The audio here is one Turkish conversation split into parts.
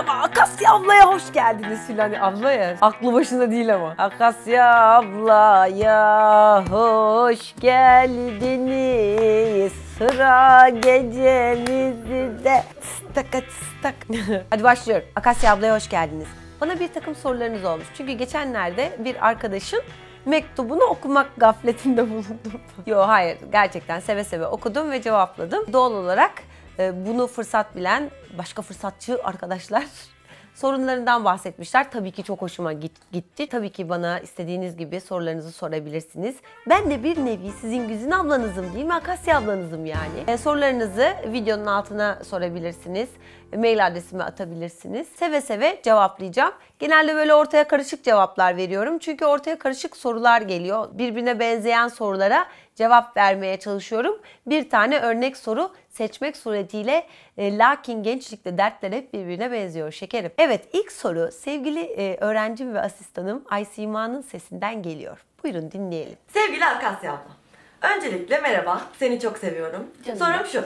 Merhaba Akasya ablaya hoş geldiniz filan. Hani abla ya. Aklı başında değil ama. Akasya ablaya hoş geldiniz. Sıra gecemizde. Tıstak tıstak. Hadi başlıyorum. Akasya ablaya hoş geldiniz. Bana bir takım sorularınız olmuş. Çünkü geçenlerde bir arkadaşın mektubunu okumak gafletinde bulundum. Yo hayır gerçekten seve seve okudum ve cevapladım. Doğal olarak bunu fırsat bilen başka fırsatçı arkadaşlar sorunlarından bahsetmişler. Tabii ki çok hoşuma gitti. Tabii ki bana istediğiniz gibi sorularınızı sorabilirsiniz. Ben de bir nevi sizin Güzin ablanızım değil mi? Akasya ablanızım yani. E, sorularınızı videonun altına sorabilirsiniz. Mail adresime atabilirsiniz. Seve seve cevaplayacağım. Genelde böyle ortaya karışık cevaplar veriyorum. Çünkü ortaya karışık sorular geliyor. Birbirine benzeyen sorulara cevap vermeye çalışıyorum. Bir tane örnek soru seçmek suretiyle e, lakin gençlikte dertler hep birbirine benziyor şekerim. Evet ilk soru sevgili e, öğrencim ve asistanım Aysima'nın sesinden geliyor. Buyurun dinleyelim. Sevgili Akasya abla. Öncelikle merhaba. Seni çok seviyorum. Canım. Sorum şu.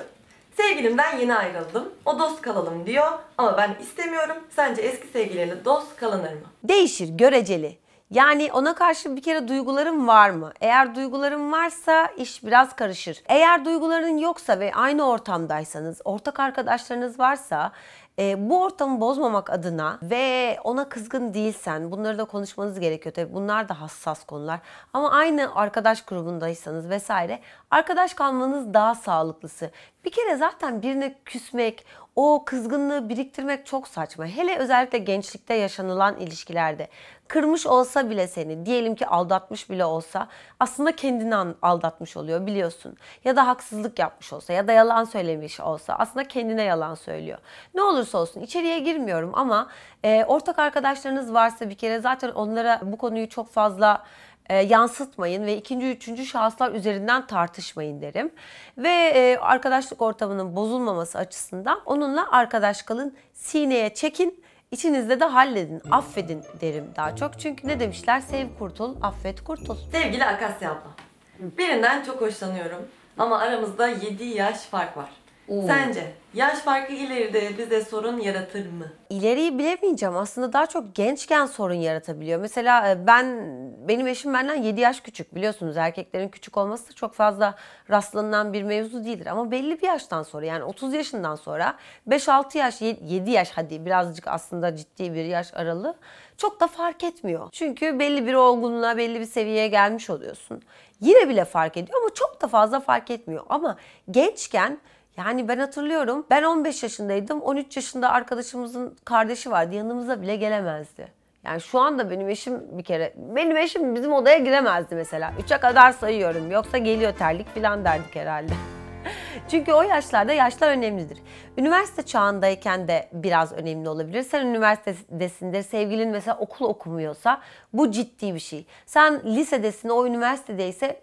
Sevgilimden yeni ayrıldım. O dost kalalım diyor ama ben istemiyorum. Sence eski sevgiliyle dost kalınır mı? Değişir, göreceli. Yani ona karşı bir kere duygularım var mı? Eğer duygularım varsa iş biraz karışır. Eğer duyguların yoksa ve aynı ortamdaysanız, ortak arkadaşlarınız varsa e, bu ortamı bozmamak adına ve ona kızgın değilsen bunları da konuşmanız gerekiyor. Tabii bunlar da hassas konular. Ama aynı arkadaş grubundaysanız vesaire arkadaş kalmanız daha sağlıklısı. Bir kere zaten birine küsmek, o kızgınlığı biriktirmek çok saçma. Hele özellikle gençlikte yaşanılan ilişkilerde. Kırmış olsa bile seni, diyelim ki aldatmış bile olsa aslında kendini aldatmış oluyor biliyorsun. Ya da haksızlık yapmış olsa ya da yalan söylemiş olsa aslında kendine yalan söylüyor. Ne olursa olsun içeriye girmiyorum ama e, ortak arkadaşlarınız varsa bir kere zaten onlara bu konuyu çok fazla e, yansıtmayın ve ikinci, üçüncü şahıslar üzerinden tartışmayın derim. Ve e, arkadaşlık ortamının bozulmaması açısından onunla arkadaş kalın, sineye çekin, içinizde de halledin, affedin derim daha çok. Çünkü ne demişler? Sev kurtul, affet kurtul. Sevgili Akasya abla. Birinden çok hoşlanıyorum ama aramızda 7 yaş fark var. Oo. Sence yaş farkı ileride bize sorun yaratır mı? İleriyi bilemeyeceğim. Aslında daha çok gençken sorun yaratabiliyor. Mesela e, ben benim eşim benden 7 yaş küçük. Biliyorsunuz erkeklerin küçük olması da çok fazla rastlanılan bir mevzu değildir. Ama belli bir yaştan sonra yani 30 yaşından sonra 5-6 yaş, 7 yaş hadi birazcık aslında ciddi bir yaş aralığı çok da fark etmiyor. Çünkü belli bir olgunluğa, belli bir seviyeye gelmiş oluyorsun. Yine bile fark ediyor ama çok da fazla fark etmiyor. Ama gençken yani ben hatırlıyorum ben 15 yaşındaydım 13 yaşında arkadaşımızın kardeşi vardı yanımıza bile gelemezdi. Yani şu anda benim eşim bir kere, benim eşim bizim odaya giremezdi mesela. Üçe kadar sayıyorum yoksa geliyor terlik falan derdik herhalde. Çünkü o yaşlarda yaşlar önemlidir. Üniversite çağındayken de biraz önemli olabilir. Sen üniversitedesindir, sevgilin mesela okul okumuyorsa bu ciddi bir şey. Sen lisedesin, o üniversitedeyse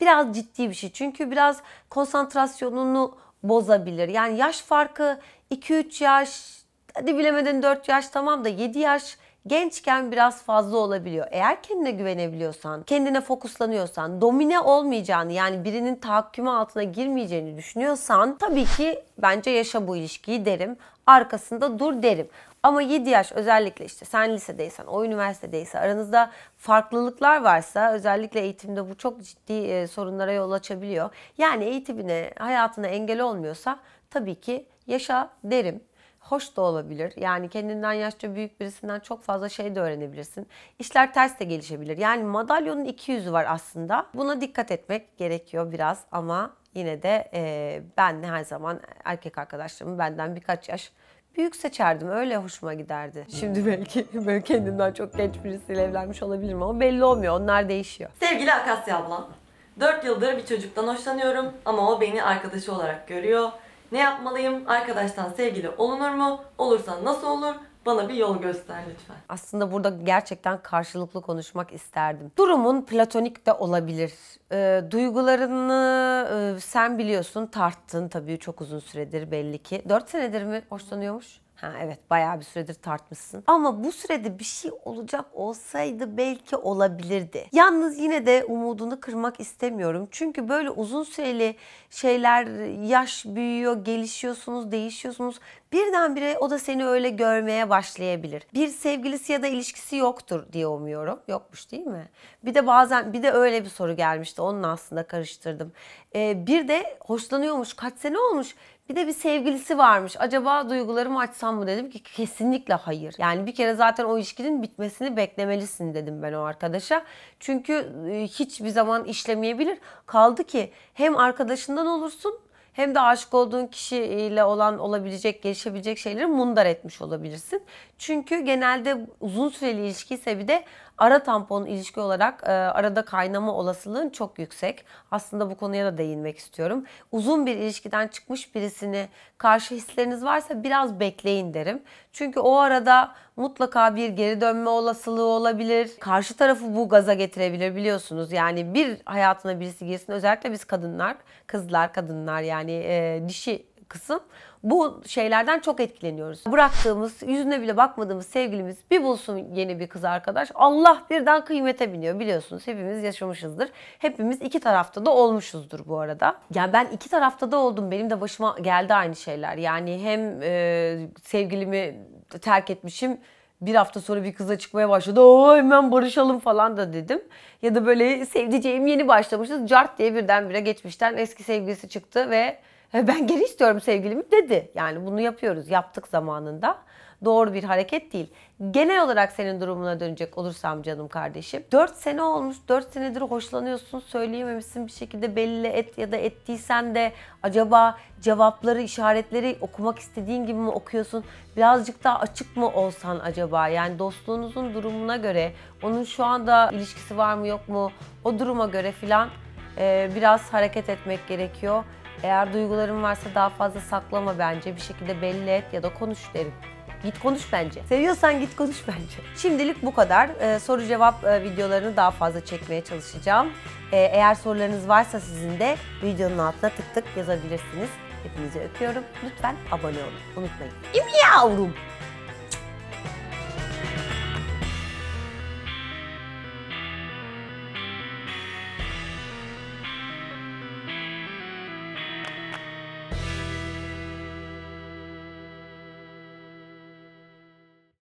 biraz ciddi bir şey. Çünkü biraz konsantrasyonunu bozabilir. Yani yaş farkı 2-3 yaş, hadi bilemedin 4 yaş tamam da 7 yaş gençken biraz fazla olabiliyor. Eğer kendine güvenebiliyorsan, kendine fokuslanıyorsan, domine olmayacağını yani birinin tahakkümü altına girmeyeceğini düşünüyorsan tabii ki bence yaşa bu ilişkiyi derim. Arkasında dur derim. Ama 7 yaş özellikle işte sen lisedeysen, o üniversitedeyse aranızda farklılıklar varsa özellikle eğitimde bu çok ciddi e, sorunlara yol açabiliyor. Yani eğitimine, hayatına engel olmuyorsa tabii ki yaşa derim hoş da olabilir. Yani kendinden yaşça büyük birisinden çok fazla şey de öğrenebilirsin. İşler ters de gelişebilir. Yani madalyonun iki yüzü var aslında. Buna dikkat etmek gerekiyor biraz ama yine de e, ben her zaman erkek arkadaşlarımı benden birkaç yaş büyük seçerdim. Öyle hoşuma giderdi. Şimdi belki böyle kendimden çok genç birisiyle evlenmiş olabilirim ama belli olmuyor. Onlar değişiyor. Sevgili Akasya ablam. 4 yıldır bir çocuktan hoşlanıyorum ama o beni arkadaşı olarak görüyor. Ne yapmalıyım? Arkadaştan sevgili olunur mu? Olursa nasıl olur? Bana bir yol göster lütfen. Aslında burada gerçekten karşılıklı konuşmak isterdim. Durumun platonik de olabilir. E, duygularını e, sen biliyorsun tarttın tabii çok uzun süredir belli ki. 4 senedir mi hoşlanıyormuş? Ha evet bayağı bir süredir tartmışsın. Ama bu sürede bir şey olacak olsaydı belki olabilirdi. Yalnız yine de umudunu kırmak istemiyorum. Çünkü böyle uzun süreli şeyler yaş büyüyor, gelişiyorsunuz, değişiyorsunuz. Birdenbire o da seni öyle görmeye başlayabilir. Bir sevgilisi ya da ilişkisi yoktur diye umuyorum. Yokmuş değil mi? Bir de bazen bir de öyle bir soru gelmişti. Onun aslında karıştırdım. Ee, bir de hoşlanıyormuş. Kaç sene olmuş? Bir de bir sevgilisi varmış. Acaba duygularımı açsam mı dedim ki kesinlikle hayır. Yani bir kere zaten o ilişkinin bitmesini beklemelisin dedim ben o arkadaşa. Çünkü e, hiçbir zaman işlemeyebilir. Kaldı ki hem arkadaşından olursun hem de aşık olduğun kişiyle olan olabilecek, gelişebilecek şeyleri mundar etmiş olabilirsin. Çünkü genelde uzun süreli ilişki ise bir de ara tampon ilişki olarak e, arada kaynama olasılığın çok yüksek. Aslında bu konuya da değinmek istiyorum. Uzun bir ilişkiden çıkmış birisini karşı hisleriniz varsa biraz bekleyin derim. Çünkü o arada mutlaka bir geri dönme olasılığı olabilir. Karşı tarafı bu gaza getirebilir biliyorsunuz. Yani bir hayatına birisi girsin özellikle biz kadınlar, kızlar, kadınlar yani e, dişi kısım bu şeylerden çok etkileniyoruz. Bıraktığımız, yüzüne bile bakmadığımız sevgilimiz bir bulsun yeni bir kız arkadaş. Allah birden kıymete biniyor biliyorsunuz. Hepimiz yaşamışızdır. Hepimiz iki tarafta da olmuşuzdur bu arada. Yani ben iki tarafta da oldum. Benim de başıma geldi aynı şeyler. Yani hem e, sevgilimi terk etmişim bir hafta sonra bir kıza çıkmaya başladı. Oo hemen barışalım falan da dedim. Ya da böyle sevdiceğim yeni başlamışız. Cart diye birdenbire geçmişten eski sevgilisi çıktı ve ben geri istiyorum sevgilimi dedi. Yani bunu yapıyoruz. Yaptık zamanında. Doğru bir hareket değil. Genel olarak senin durumuna dönecek olursam canım kardeşim. 4 sene olmuş, 4 senedir hoşlanıyorsun, söyleyememişsin bir şekilde belli et ya da ettiysen de acaba cevapları, işaretleri okumak istediğin gibi mi okuyorsun? Birazcık daha açık mı olsan acaba? Yani dostluğunuzun durumuna göre, onun şu anda ilişkisi var mı yok mu? O duruma göre filan e, biraz hareket etmek gerekiyor. Eğer duyguların varsa daha fazla saklama bence. Bir şekilde belli et ya da konuş derim. Git konuş bence. Seviyorsan git konuş bence. Şimdilik bu kadar. Ee, soru cevap e, videolarını daha fazla çekmeye çalışacağım. Ee, eğer sorularınız varsa sizin de videonun altına tık tık yazabilirsiniz. Hepinizi öpüyorum. Lütfen abone olun. Unutmayın. Yavrum?